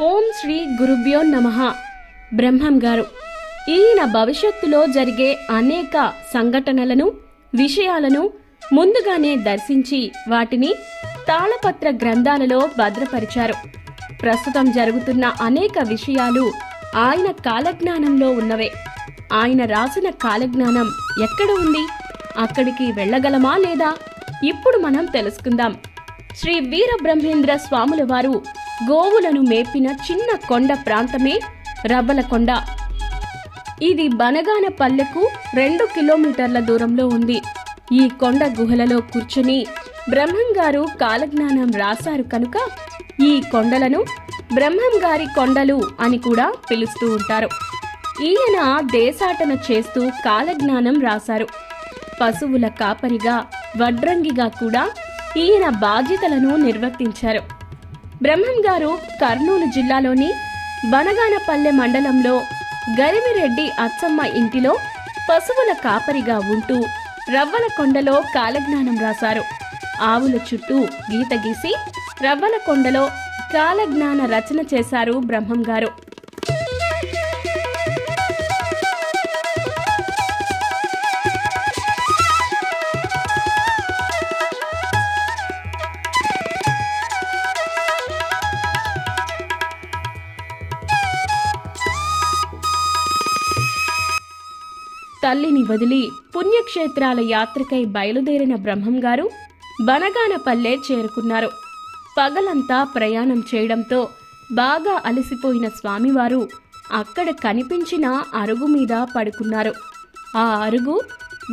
ఓం శ్రీ గురుభ్యో నమ. బ్రహ్మం గారు. ఈయన భవిష్యత్తులో జరిగే అనేక సంఘటనలను విషయాలను ముందుగానే దర్శించి వాటిని తాళపత్ర గ్రంథాలలో భద్రపరిచారు. ప్రస్తుతం జరుగుతున్న అనేక విషయాలు ఆయన కాలజ్ఞానంలో ఉన్నవే. ఆయన రాసిన కాలజ్ఞానం ఎక్కడ ఉంది? అక్కడికి వెళ్ళగలమా లేదా? ఇప్పుడు మనం తెలుసుకుందాం. శ్రీ వీరబ్రహ్మేంద్ర స్వాముల వారు గోవులను మేపిన చిన్న కొండ ప్రాంతమే రవ్వలకొండ. ఇది బనగాన పల్లెకు రెండు కిలోమీటర్ల దూరంలో ఉంది. ఈ కొండ గుహలలో కూర్చుని బ్రహ్మం గారు కాలజ్ఞానం రాశారు కనుక ఈ కొండలను బ్రహ్మంగారి కొండలు అని కూడా పిలుస్తూ ఉంటారు. ఈయన దేశాటన చేస్తూ కాలజ్ఞానం రాశారు. పశువుల కాపరిగా వడ్రంగిగా కూడా ఈయన బాధ్యతలను నిర్వర్తించారు. బ్రహ్మం గారు కర్నూలు జిల్లాలోని బనగానపల్లె మండలంలో గరిమిరెడ్డి అచ్చమ్మ ఇంటిలో పశువుల కాపరిగా ఉంటూ రవ్వల కొండలో కాలజ్ఞానం రాశారు. ఆవుల చుట్టూ గీత గీసి రవ్వల కొండలో కాలజ్ఞాన రచన చేశారు బ్రహ్మం గారు. తల్లిని వదిలి పుణ్యక్షేత్రాల యాత్రకై బయలుదేరిన బ్రహ్మం గారు బనగానపల్లె చేరుకున్నారు. పగలంతా ప్రయాణం చేయడంతో బాగా అలసిపోయిన స్వామివారు అక్కడ కనిపించిన అరుగు మీద పడుకున్నారు. ఆ అరుగు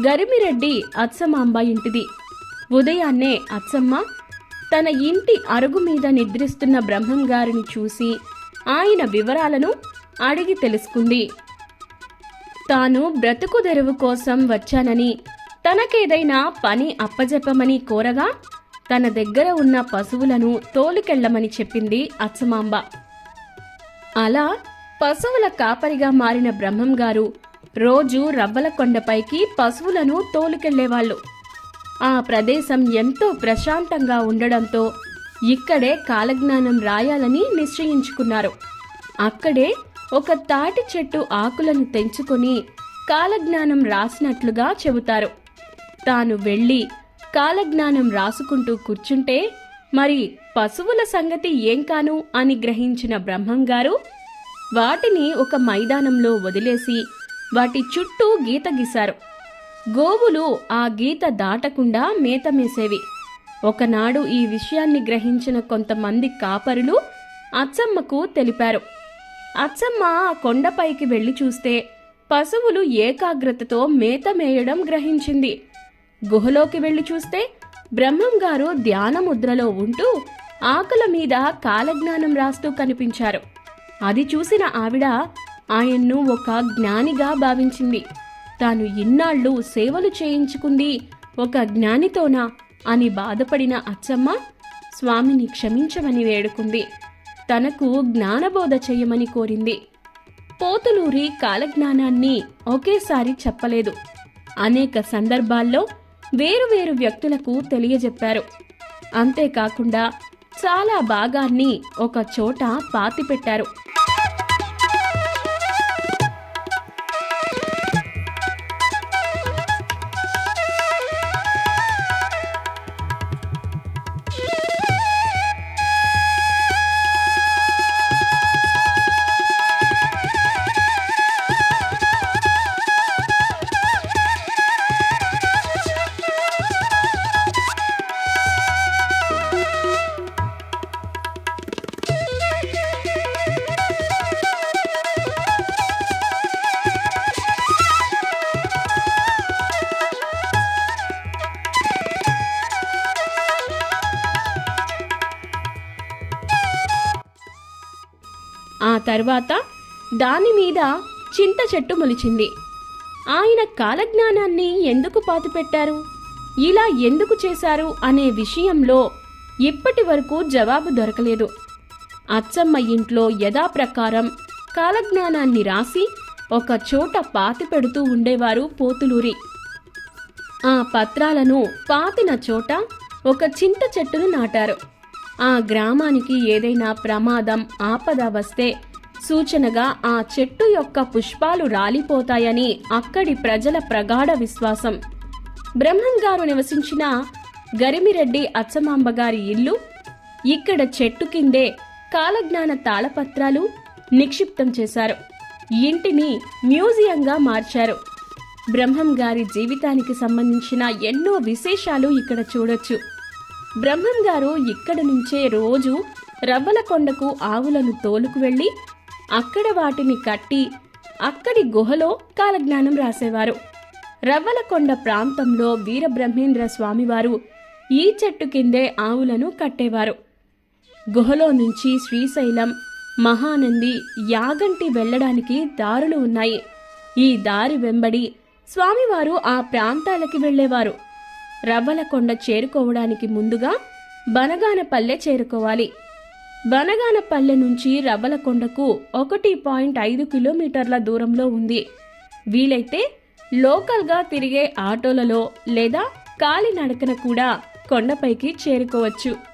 గరిమిరెడ్డి అచ్చమాంబ ఇంటిది. ఉదయాన్నే అచ్చమ్మ తన ఇంటి అరుగు మీద నిద్రిస్తున్న బ్రహ్మం గారిని చూసి ఆయన వివరాలను అడిగి తెలుసుకుంది. తాను బ్రతుకు తెరువు కోసం వచ్చానని తనకేదైనా పని అప్పజెప్పమని కోరగా తన దగ్గర ఉన్న పశువులను తోలుకెళ్ళమని చెప్పింది అచ్చమాంబ. అలా పశువుల కాపరిగా మారిన బ్రహ్మం గారు రోజు రవ్వల కొండపైకి పశువులను తోలుకెళ్ళేవాళ్ళు ఆ ప్రదేశం ఎంతో ప్రశాంతంగా ఉండడంతో ఇక్కడే కాలజ్ఞానం రాయాలని నిశ్చయించుకున్నారు. అక్కడే ఒక తాటి చెట్టు ఆకులను తెంచుకొని కాలజ్ఞానం రాసినట్లుగా చెబుతారు. తాను వెళ్ళి కాలజ్ఞానం రాసుకుంటూ కూర్చుంటే మరి పశువుల సంగతి ఏం కాను అని గ్రహించిన బ్రహ్మం గారు వాటిని ఒక మైదానంలో వదిలేసి వాటి చుట్టూ గీత గీశారు. గోవులు ఆ గీత దాటకుండా మేతమేసేవి ఒకనాడు ఈ విషయాన్ని గ్రహించిన కొంతమంది కాపరులు అచ్చమ్మకు తెలిపారు. అచ్చమ్మ ఆ కొండపైకి వెళ్ళి చూస్తే పశువులు ఏకాగ్రతతో మేత మేయడం గ్రహించింది. గుహలోకి వెళ్ళి చూస్తే బ్రహ్మం గారు ధ్యాన ముద్రలో ఉంటూ ఆకుల మీద కాలజ్ఞానం రాస్తూ కనిపించారు. అది చూసిన ఆవిడ ఆయన్ను ఒక జ్ఞానిగా భావించింది. తాను ఇన్నాళ్ళు సేవలు చేయించుకుంది ఒక జ్ఞానితోనా అని బాధపడిన అచ్చమ్మ స్వామిని క్షమించమని వేడుకుంది. తనకు జ్ఞానబోధ చేయమని కోరింది. పోతులూరి కాలజ్ఞానాన్ని ఒకేసారి చెప్పలేదు. అనేక సందర్భాల్లో వేరువేరు వ్యక్తులకు తెలియజెప్పారు. అంతేకాకుండా చాలా భాగాన్ని ఒక చోట పాతిపెట్టారు. ఆ తర్వాత దాని మీద చింత చెట్టు మొలిచింది. ఆయన కాలజ్ఞానాన్ని ఎందుకు పాతిపెట్టారు? ఇలా ఎందుకు చేశారు అనే విషయంలో ఇప్పటి వరకు జవాబు దొరకలేదు. అచ్చమ్మ ఇంట్లో యథాప్రకారం కాలజ్ఞానాన్ని రాసి ఒక చోట పాతి పెడుతూ ఉండేవారు పోతులూరి. ఆ పత్రాలను పాతిన చోట ఒక చింత చెట్టును నాటారు. ఆ గ్రామానికి ఏదైనా ప్రమాదం ఆపద వస్తే సూచనగా ఆ చెట్టు యొక్క పుష్పాలు రాలిపోతాయని అక్కడి ప్రజల ప్రగాఢ విశ్వాసం. బ్రహ్మం గారు నివసించిన గరిమిరెడ్డి అచ్చమాంబ గారి ఇల్లు ఇక్కడ చెట్టు కిందే కాలజ్ఞాన తాళపత్రాలు నిక్షిప్తం చేశారు. ఇంటిని మ్యూజియంగా మార్చారు. బ్రహ్మం గారి జీవితానికి సంబంధించిన ఎన్నో విశేషాలు ఇక్కడ చూడొచ్చు. బ్రహ్మం గారు ఇక్కడ నుంచే రోజు రవ్వలకొండకు ఆవులను తోలుకు వెళ్ళి అక్కడ వాటిని కట్టి అక్కడి గుహలో కాలజ్ఞానం రాసేవారు. రవ్వలకొండ ప్రాంతంలో వీరబ్రహ్మేంద్ర స్వామివారు ఈ చెట్టు కిందే ఆవులను కట్టేవారు. గుహలో నుంచి శ్రీశైలం మహానంది యాగంటి వెళ్ళడానికి దారులు ఉన్నాయి. ఈ దారి వెంబడి స్వామివారు ఆ ప్రాంతాలకి వెళ్ళేవారు. రవ్వలకొండ చేరుకోవడానికి ముందుగా బనగానపల్లె చేరుకోవాలి. బనగానపల్లె నుంచి రవ్వలకొండకు ఒకటి పాయింట్ ఐదు కిలోమీటర్ల దూరంలో ఉంది. వీలైతే లోకల్గా తిరిగే ఆటోలలో లేదా కాలినడకన కూడా కొండపైకి చేరుకోవచ్చు.